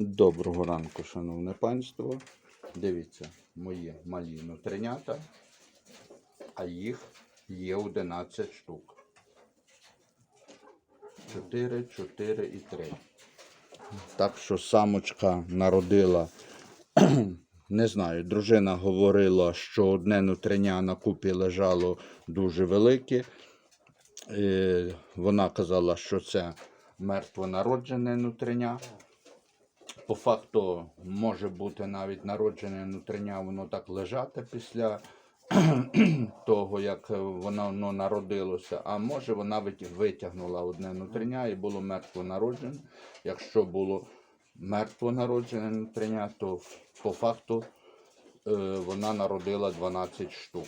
Доброго ранку, шановне панство. Дивіться, мої малі нутринята, а їх є 11 штук. 4, 4 і 3. Так що самочка народила, не знаю, дружина говорила, що одне нутриня на купі лежало дуже велике. Е, Вона казала, що це мертвонароджене нутриня. По факту може бути навіть народжене нутриня, воно так лежати після того, як воно ну, народилося. А може вона вит- витягнула одне нутриня і було мертво народжене. Якщо було мертво народжене нутриня, то по факту е, вона народила 12 штук.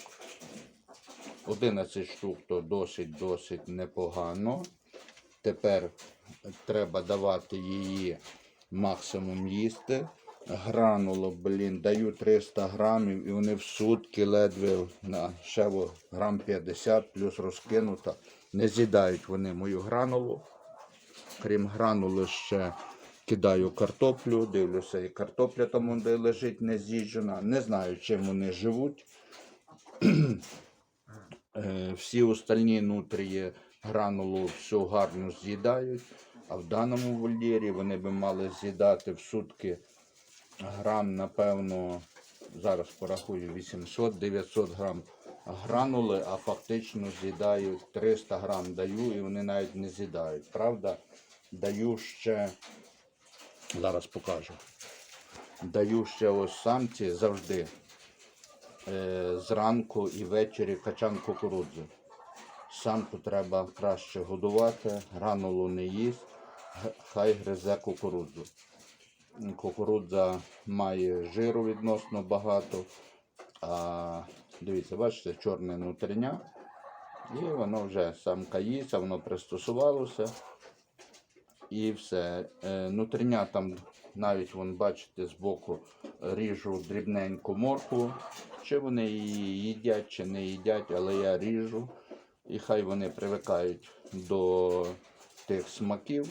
11 штук то досить-досить непогано. Тепер треба давати її максимум їсти. Грануло, блін, даю 300 грамів і вони в сутки ледве на ще грам 50 плюс розкинута. Не з'їдають вони мою гранулу. Крім гранули, ще кидаю картоплю, дивлюся, і картопля там де лежить не з'їджена. Не знаю, чим вони живуть. Е, Всі остальні нутрії гранулу всю гарно з'їдають, а в даному вольєрі вони би мали з'їдати в сутки грам, напевно, зараз порахую 800-900 грам гранули, а фактично з'їдають 300 грам даю і вони навіть не з'їдають. Правда, даю ще, зараз покажу. Даю ще ось самці завжди е, зранку і ввечері качан кукурудзи. Самку треба краще годувати, гранулу не їсть, хай гризе кукурудзу. Кукурудза має жиру відносно багато. А дивіться, бачите, чорне нутриня. І воно вже самка їсть, воно пристосувалося. І все. Е, там навіть вон, бачите, збоку ріжу дрібненьку морку. Чи вони її їдять, чи не їдять, але я ріжу. І хай вони привикають до тих смаків.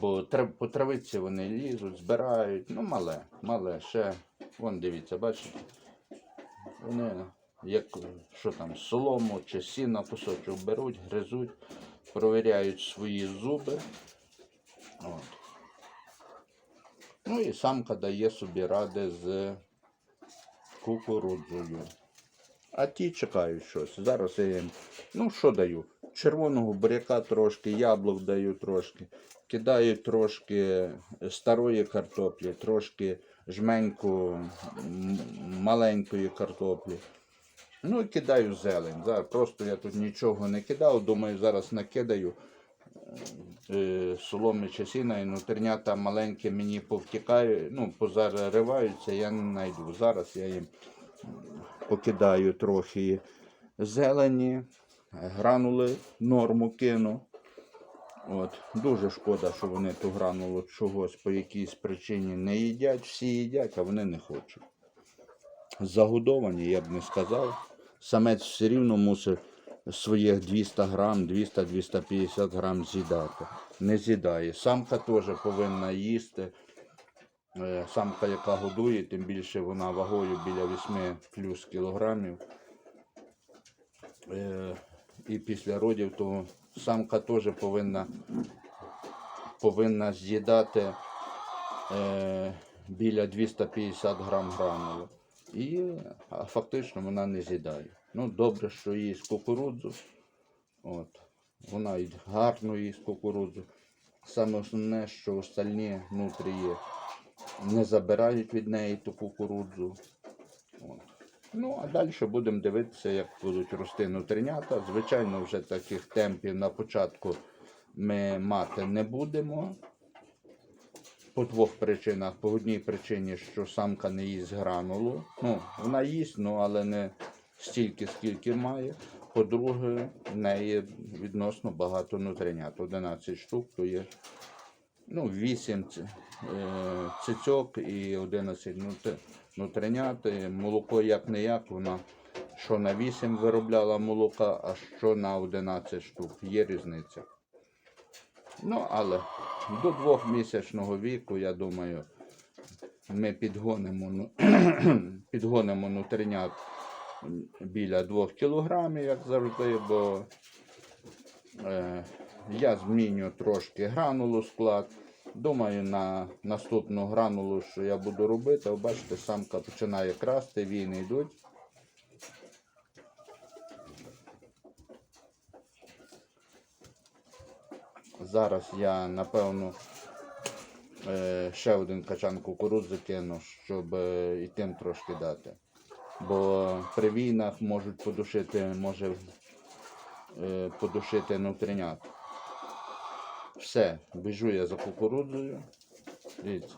Бо по травиці вони лізуть, збирають. Ну, мале, мале, ще. Вон дивіться, бачите? Вони як що там, солому чи сіна кусочок беруть, гризуть, провіряють свої зуби. От. Ну і самка дає собі ради з кукурудзою. А ті чекають щось. Зараз я їм, ну що даю? Червоного буряка трошки, яблук даю трошки. Кидаю трошки старої картоплі, трошки жменьку маленької картоплі. Ну і кидаю зелень. Зараз просто я тут нічого не кидав. Думаю, зараз накидаю е, соломи чи сіна, і нутринята маленькі мені повтікають, ну, позариваються, я не знайду. Зараз я їм покидаю трохи зелені, гранули норму кину. От. Дуже шкода, що вони ту гранулу чогось по якійсь причині не їдять, всі їдять, а вони не хочуть. Загодовані, я б не сказав. Самець все рівно мусить своїх 200 грам, 200-250 грам з'їдати. Не з'їдає. Самка теж повинна їсти. Е, Самка, яка годує, тим більше вона вагою біля 8 плюс кілограмів. Е, І після родів, то самка теж повинна, повинна з'їдати е, біля 250 грам гранули. І а фактично вона не з'їдає. Ну, добре, що їсть кукурудзу. От. Вона й гарно їсть кукурудзу. Саме основне, що остальні нутрії не забирають від неї ту кукурудзу. От. Ну, а далі будемо дивитися, як будуть рости нутринята. Звичайно, вже таких темпів на початку ми мати не будемо. По двох причинах. По одній причині, що самка не їсть гранулу. Ну, вона їсть, ну, але не стільки, скільки має. По-друге, в неї відносно багато нутринят. 11 штук, то є ну, 8 е, цицьок і 11 нут- нутринят. Молоко як не як, вона що на 8 виробляла молока, а що на 11 штук. Є різниця. Ну, але до двохмісячного віку, я думаю, ми підгонимо, ну, підгонимо нутринят біля 2 кілограмів, як завжди, бо е, я зміню трошки гранулу склад. Думаю, на наступну гранулу, що я буду робити, бачите, самка починає красти, війни йдуть. Зараз я напевно е, ще один качан кукурудзи кину, щоб е, і тим трошки дати. Бо при війнах можуть подушити, може е, подушити нутринят. Все, біжу я за кукурудзою. Дивіться.